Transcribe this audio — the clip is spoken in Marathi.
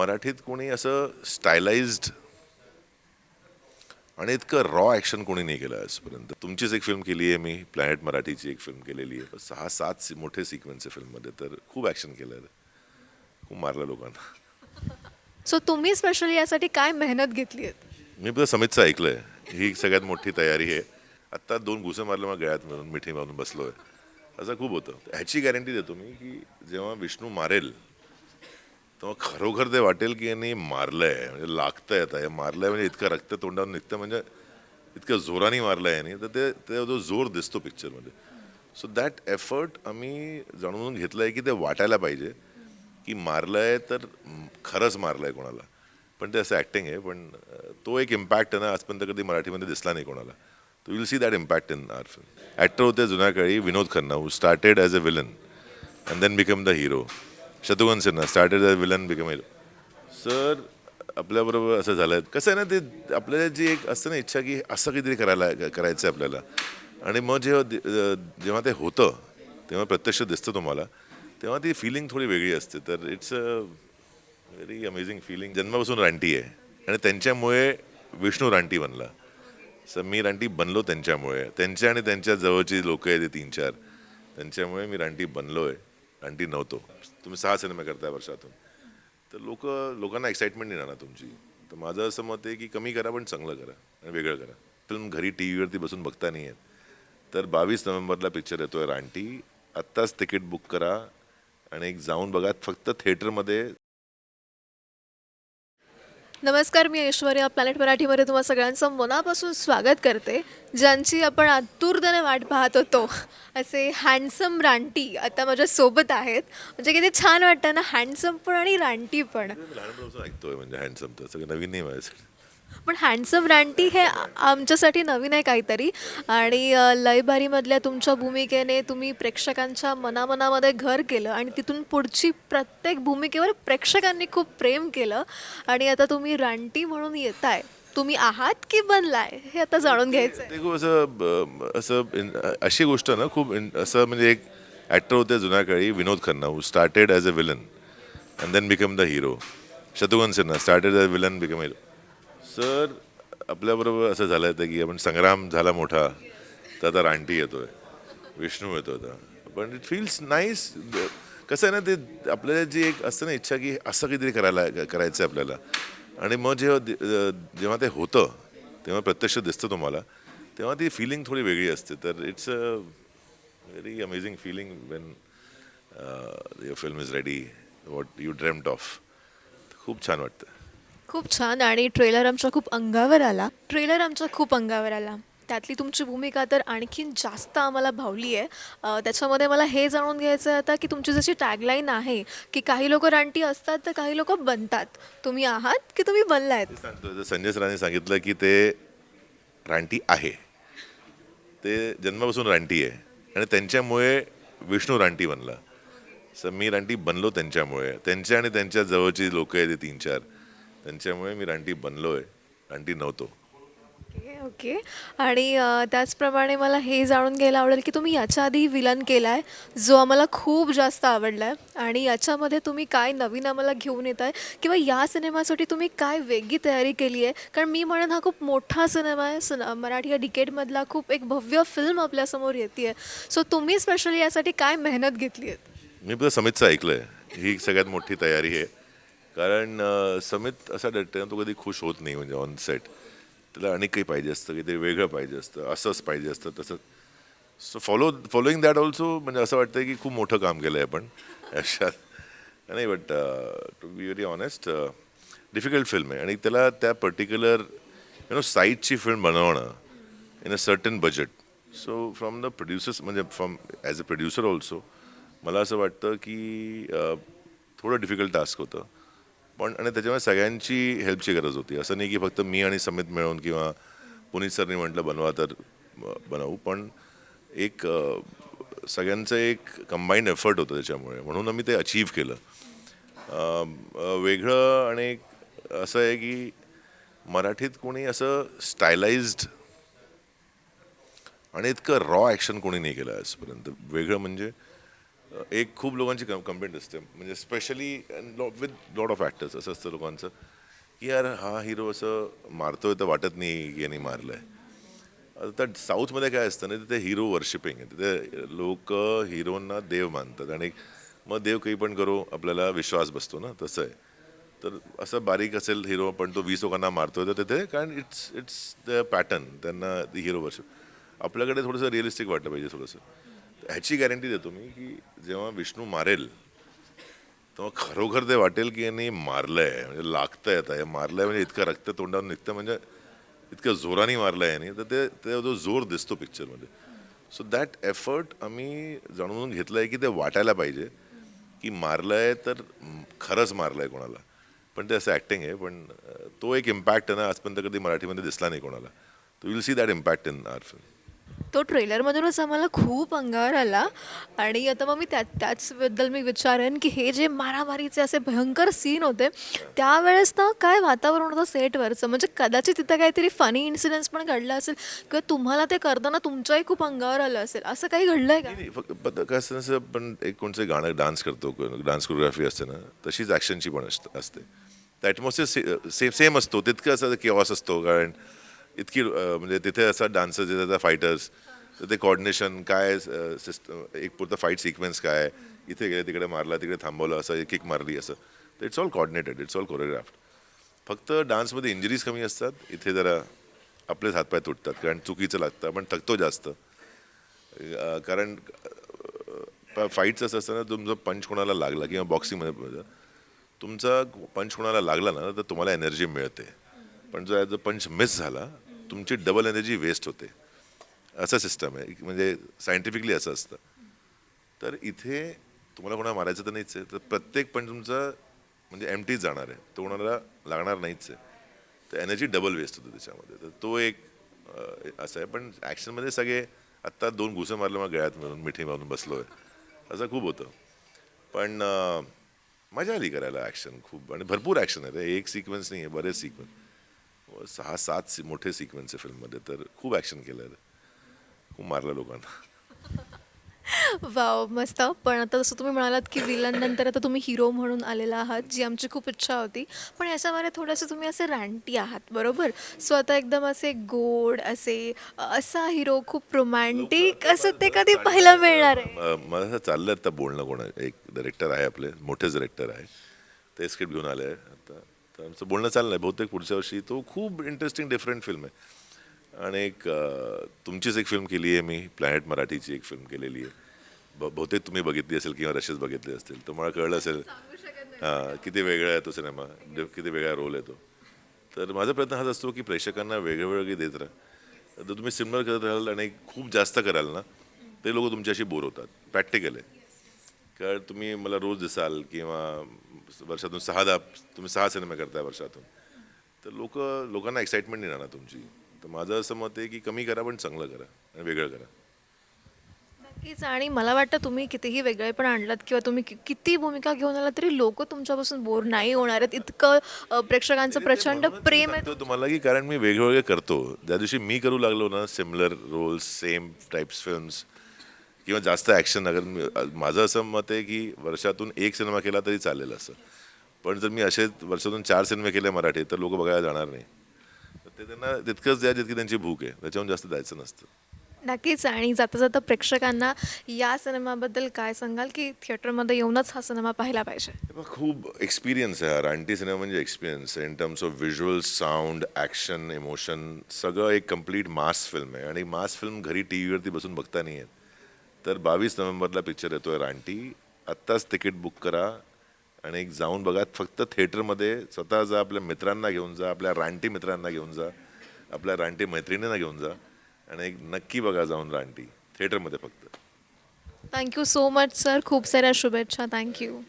मराठीत कोणी असं स्टायलाइज्ड आणि इतकं रॉ ॲक्शन कोणी नाही केलं आजपर्यंत. तुमचीच एक फिल्म केली आहे मी प्लॅनेट मराठीची एक फिल्म केलेली आहे. सहा सात सि- मोठे सिक्वेन्स आहे फिल्ममध्ये तर खूप ॲक्शन केलं आहे खूप मारलं लोकांना. सो तुम्ही स्पेशली यासाठी काय मेहनत घेतली आहे? मी पण समितचं ऐकलं आहे ही सगळ्यात मोठी तयारी आहे. आत्ता दोन घुसे मारले मग गळ्यात मिळून मिठी मारून बसलो आहे असं खूप होतं. ह्याची गॅरंटी देतो मी की जेव्हा विष्णू मारेल तेव्हा खरोखर ते वाटेल की यांनी मारलंय म्हणजे लागतंय आता. हे मारलंय म्हणजे इतकं रक्त तोंडावर निघतं म्हणजे इतकं जोराने मारलंय यांनी. तर ते ते जो जोर दिसतो पिक्चरमध्ये सो दॅट एफर्ट आम्ही जाणून घेतलं आहे की ते वाटायला पाहिजे. की मारलंय तर खरंच मारलंय कोणाला. पण ते असं ॲक्टिंग आहे पण तो एक इम्पॅक्ट आहे ना आजपर्यंत कधी मराठीमध्ये दिसला नाही कोणाला. तो will see that impact in our film actor होते जुन्या काळी Vinod Khanna who started as a villain and then become the hero Shatrughan Sinha started as villain become hero sir आपल्याबरोबर असं झालं आहे कसं आहे ना ते आपल्याला जी एक असतं ना इच्छा की असं काहीतरी करायला करायचं आहे आपल्याला. आणि मग जेव्हा जेव्हा ते होतं तेव्हा प्रत्यक्ष दिसतं तुम्हाला तेव्हा ती फिलिंग थोडी वेगळी असते. तर it's a very amazing feeling जन्मापासून रानटी आहे. आणि त्यांच्यामुळे विष्णू रानटी बनला. सर मी रानटी बनलो त्यांच्यामुळे. त्यांच्या आणि त्यांच्या जवळची लोक आहेत ते तीन चार. त्यांच्यामुळे मी रानटी बनलो आहे रानटी नव्हतो. तुम्ही सहा सिनेमे करताय वर्षातून. तर लोक लोकांना एक्साइटमेंट नाही राहणार तुमची. तर माझं असं मत आहे की कमी करा पण चांगलं करा आणि वेगळं करा. फिल्म घरी टी व्हीवरती बसून बघता नाही आहेत तर बावीस नोव्हेंबरला पिक्चर येतोय रानटी. आत्ताच तिकीट बुक करा आणि एक जाऊन बघा. फक्त थिएटरमध्ये नमस्कार मी ऐश्वर्या प्लॅनेट मराठीमध्ये तुम्हा सगळ्यांचं मनापासून स्वागत करते ज्यांची आपण आतुरतेने वाट पाहत होतो. असे हँडसम रानटी आता माझ्या सोबत आहेत. म्हणजे किती छान वाटतं ना हँडसम पण आणि रानटी पण. ऐकतोय म्हणजे हँडसम तर सगळं नवीन नाही माझ्यासाठी. पण हँडसम रानटी हे आमच्यासाठी नवीन आहे काहीतरी. आणि अ, लयबारीमधल्या तुमच्या भूमिकेने तुम्ही प्रेक्षकांच्या मनामनामध्ये घर केलं आणि तिथून पुढची प्रत्येक भूमिकेवर प्रेक्षकांनी खूप प्रेम केलं. आणि आता तुम्ही रानटी म्हणून येताय. तुम्ही आहात की बनलाय? हे आता जाणून घ्यायचं आहे ते खूप असं ब- असं इन- अशी गोष्ट ना खूप इन- असं म्हणजे एक ॲक्टर होते जुन्या काळी Vinod Khanna who started as a villain and then become the hero Shatrughan Sinha started as villain become hero sir आपल्याबरोबर असं झालं होतं की आपण संग्राम झाला मोठा तर आता रानटी येतोय विष्णू येतो आता. पण इट फील्स नाईस कसं आहे ना ते आपल्याला जी एक असतं ना इच्छा की असं काहीतरी करायला करायचं आहे आपल्याला. आणि मग जेव्हा जेव्हा ते होतं तेव्हा प्रत्यक्ष दिसतं तुम्हाला तेव्हा ती फिलिंग थोडी वेगळी असते. तर it's a very amazing feeling when your film is ready what you dreamed of खूप छान वाटतं. खूप छान आणि ट्रेलर आमच्या खूप अंगावर आला. ट्रेलर आमच्या खूप अंगावर आला. त्यातली तुमची भूमिका तर आणखीन जास्त आम्हाला भावली आहे. त्याच्यामध्ये मला हे जाणून घ्यायचं आहे आता की तुमची जशी टॅगलाईन आहे की काही लोक रानटी असतात तर काही लोक बनतात. तुम्ही आहात की तुम्ही बनलायत? ते सांगतो संजय सरांनी सांगितलं की ते रानटी आहे. ते जन्मापासून रानटी आहे. आणि त्यांच्यामुळे विष्णू रानटी बनला. सर मी रानटी बनलो त्यांच्यामुळे. त्यांच्या आणि त्यांच्या जवळची लोक आहेत ते तीन चार. त्यांच्यामुळे मी रानटी बनलो आहे रानटी नव्हतो. Okay okay. आणि अ, त्याचप्रमाणे मला हे जाणून घ्यायला आवडेल की तुम्ही याच्या आधी विलन केला आहे जो आम्हाला खूप जास्त आवडला आहे आणि याच्यामध्ये तुम्ही काय नवीन आम्हाला घेऊन येत आहे किंवा या सिनेमासाठी तुम्ही काय वेगळी तयारी केली आहे? कारण मी म्हणेन हा खूप मोठा सिनेमा आहे. सिन मराठी या डिकेटमधला खूप एक भव्य फिल्म आपल्यासमोर येते आहे सो तुम्ही स्पेशली यासाठी काय मेहनत घेतली आहे? मी पण समितचं ऐकलं आहे ही सगळ्यात मोठी तयारी आहे. कारण समित असा डरते तो कधी खुश होत नाही म्हणजे ऑन सेट त्याला अनेक काही पाहिजे असतं काहीतरी वेगळं पाहिजे असतं असंच पाहिजे असतं तसं. So follow following that also म्हणजे असं वाटतं की खूप मोठं काम केलं आहे आपण. अशात नाही but to be very honest difficult film आहे. आणि त्याला त्या पर्टिक्युलर यु नो साईटची फिल्म बनवणं in a certain budget so from the producers म्हणजे from as a producer also मला असं वाटतं की थोडं डिफिकल्ट टास्क होतं. पण आणि त्याच्यामुळे सगळ्यांची हेल्पची गरज होती. असं नाही की फक्त मी आणि समित मिळून किंवा पुनीत सरनी म्हटलं बनवा तर बनवू. पण एक सगळ्यांचं एक कंबाईंड एफर्ट होतं त्याच्यामुळे. म्हणून आम्ही ते अचीव्ह केलं. वेगळं आणि एक असं आहे की मराठीत कोणी असं स्टायलाइज्ड आणि इतकं रॉ ॲक्शन कोणी नाही केलं आजपर्यंत. वेगळं म्हणजे एक खूप लोकांची कंप्लेंट असते. म्हणजे specially with lot of actors असं असतं लोकांचं की यार हा हिरो असं मारतोय तर वाटत नाही याने मारलं आहे आता साऊथमध्ये काय असतं ना तिथे हिरो वर्शिपिंग आहे. तिथे लोक हिरोंना देव मानतात. आणि मग देव काही पण करो आपल्याला विश्वास बसतो ना तसं आहे. तर असं बारीक असेल हिरो पण तो वीस लोकांना मारतोय तर तिथे कारण इट्स इट्स द पॅटर्न त्यांना हिरो वर्शिप आपल्याकडे थोडंसं रिअलिस्टिक वाटलं पाहिजे थोडंसं. ह्याची गॅरंटी देतो मी की जेव्हा विष्णू मारेल तेव्हा खरोखर ते वाटेल की यांनी मारलंय म्हणजे लागतंय आता. हे मारलंय म्हणजे इतकं रक्त तोंडावर निघतं म्हणजे इतकं जोराने मारलंय यांनी. तर ते ते जो जोर दिसतो पिक्चरमध्ये सो दॅट एफर्ट आम्ही जाणून घेतलंय की ते वाटायला पाहिजे की मारलंय तर खरंच खरंच मारलंय कोणाला. पण ते असं ॲक्टिंग आहे पण तो एक इम्पॅक्ट आहे ना आजपर्यंत कधी मराठीमध्ये दिसला नाही कोणाला. तो will see that impact in our film तो ट्रेलरमधूनच आम्हाला खूप अंगावर आला. आणि आता मग मी त्या त्याचबद्दल मी विचारेन की हे जे मारामारीचे असे भयंकर सीन होते त्यावेळेस ना काय वातावरण होतं सेटवरचं म्हणजे कदाचित तिथं काहीतरी फनी इन्सिडेंट्स पण घडला असेल किंवा तुम्हाला ते करताना तुमच्याही खूप अंगावर आलं असेल. असं काही घडलं आहे का? नाही फक्त पण कसं असं पण एक कोणचं गाणं डान्स करतो डान्स कोरिओग्राफी असते ना तशीच ॲक्शनची पण असते. असते ॲटमॉस्फिअर सेम सेम असतो तितकं असं किऑस असतो कारण इतकी म्हणजे तिथे असतात डान्सर्स तिथे फायटर्स तर ते कॉर्डिनेशन काय सिस्टम एक पुरतं फाईट सिक्वेन्स काय इथे गेले तिकडे मारला तिकडे थांबवलं असं किक मारली असं. तर it's all coordinated it's all choreographed फक्त डान्समध्ये इंजरीज कमी असतात इथे जरा आपलेच हातपाय तुटतात कारण चुकीचं लागतं आपण थकतो जास्त. कारण फाईट्स असं असतं ना तुमचं पंच कोणाला लागला किंवा बॉक्सिंगमध्ये तुमचा पंच कोणाला लागला ना तर तुम्हाला एनर्जी मिळते. पण जो ॲज अ पंच मिस झाला तुमची डबल एनर्जी वेस्ट होते. असं सिस्टम आहे. म्हणजे सायंटिफिकली असं असतं. तर इथे तुम्हाला कोणाला मारायचं तर नाहीच आहे. तर प्रत्येक पंच तुमचा म्हणजे एम टीच जाणार आहे. तो कोणाला लागणार नाहीच आहे. तर एनर्जी डबल वेस्ट होतो त्याच्यामध्ये. तर तो एक असं आहे. पण ॲक्शनमध्ये सगळे आत्ता दोन घुसे मारले मग गळ्यात मिळून मिठी मारून बसलो आहे असं खूप होतं. पण मजा आली करायला ॲक्शन खूप. आणि भरपूर ॲक्शन आहे. ते एक सिक्वेन्स नाही आहे बरेच सिक्वेन्स सहा सात सि- मोठे सिक्वेन्स आहे फिल्ममध्ये तर खूप ॲक्शन केलं आहे खूप मारलं लोकांना. वाव मस्त. पण आता जसं तुम्ही म्हणालात की विलन नंतर आता तुम्ही हिरो म्हणून आलेला आहात जी आमची खूप इच्छा होती. पण याच्यामध्ये थोडंसं तुम्ही असे रॅन्टी आहात बरोबर? सो आता एकदम असे गोड असे असा हिरो खूप रोमॅन्टिक असं ते कधी पाहायला मिळणार आहे? मला असं चाललं आता बोलणं कोण एक डायरेक्टर आहे आपले मोठेच डायरेक्टर आहे. ते स्क्रिप्ट घेऊन आले आता तर आमचं बोलणं चाललं आहे बहुतेक पुढच्या वर्षी. तो खूप इंटरेस्टिंग डिफरंट फिल्म आहे. आणि एक तुमचीच एक फिल्म केली आहे मी प्लॅनेट मराठीची एक फिल्म केलेली आहे ब बहुतेक तुम्ही बघितली असेल किंवा रशेच बघितले असतील. तर मला कळलं असेल. हां किती वेगळा आहे तो सिनेमा किती वेगळा रोल आहे तो. तर माझा प्रयत्न हाच असतो की प्रेक्षकांना वेगळे वेगळे देत राहा. तर तुम्ही सिमिलर करत राहाल आणि खूप जास्त कराल ना ते लोक तुमच्याशी बोर होतात. प्रॅक्टिकल आहे. कारण तुम्ही मला रोज दिसाल किंवा वर्षातून सहा दहा तुम्ही सहा सिनेमे करताय वर्षातून. तर लोक लोकांना एक्साइटमेंट नाही राहणार तुमची. तर माझं असं मत आहे की कमी करा पण चांगलं करा आणि वेगळं करा. नक्कीच. आणि मला वाटतं तुम्ही कितीही वेगळे पण आणलात किंवा तुम्ही कि- किती भूमिका घेऊन आलात तरी लोक तुमच्यापासून बोर नाही होणार आहेत. इतकं अ, प्रेक्षकांचं प्रचंड प्रेम आहे. सांगतो तुम्हाला की कारण मी वेगवेगळे करतो. ज्या दिवशी मी करू लागलो ना similar roles same types films किंवा जास्त ॲक्शन अगर माझं असं मत आहे की वर्षातून एक सिनेमा केला तरी चालेल असं. पण जर मी असे वर्षातून चार सिनेमे केले मराठी तर लोक बघायला जाणार नाही. तर ते त्यांना तितकंच द्या जितकी त्यांची भूक आहे. त्याच्याहून जास्त द्यायचं नसतं. नक्कीच. आणि जाता जाता प्रेक्षकांना या सिनेमाबद्दल काय सांगाल की थिएटरमध्ये येऊनच हा सिनेमा पाहायला पाहिजे? खूप एक्सपिरियन्स आहे हा. रानटी सिनेमा म्हणजे experience in terms of visual sound action emotion सगळं एक कंप्लीट मास फिल्म आहे. आणि मास फिल्म घरी टी व्हीवरती बसून बघता नाही येत. तर बावीस नोव्हेंबरला पिक्चर येतोय रानटी. आत्ताच तिकीट बुक करा आणि एक जाऊन बघा फक्त थिएटरमध्ये स्वतः जा आपल्या मित्रांना घेऊन जा आपल्या रानटी मित्रांना घेऊन जा आपल्या रानटी मैत्रिणींना घेऊन जा आणि एक नक्की बघा जाऊन रानटी थिएटरमध्ये फक्त. थँक्यू सो मच सर खूप साऱ्या शुभेच्छा. थँक्यू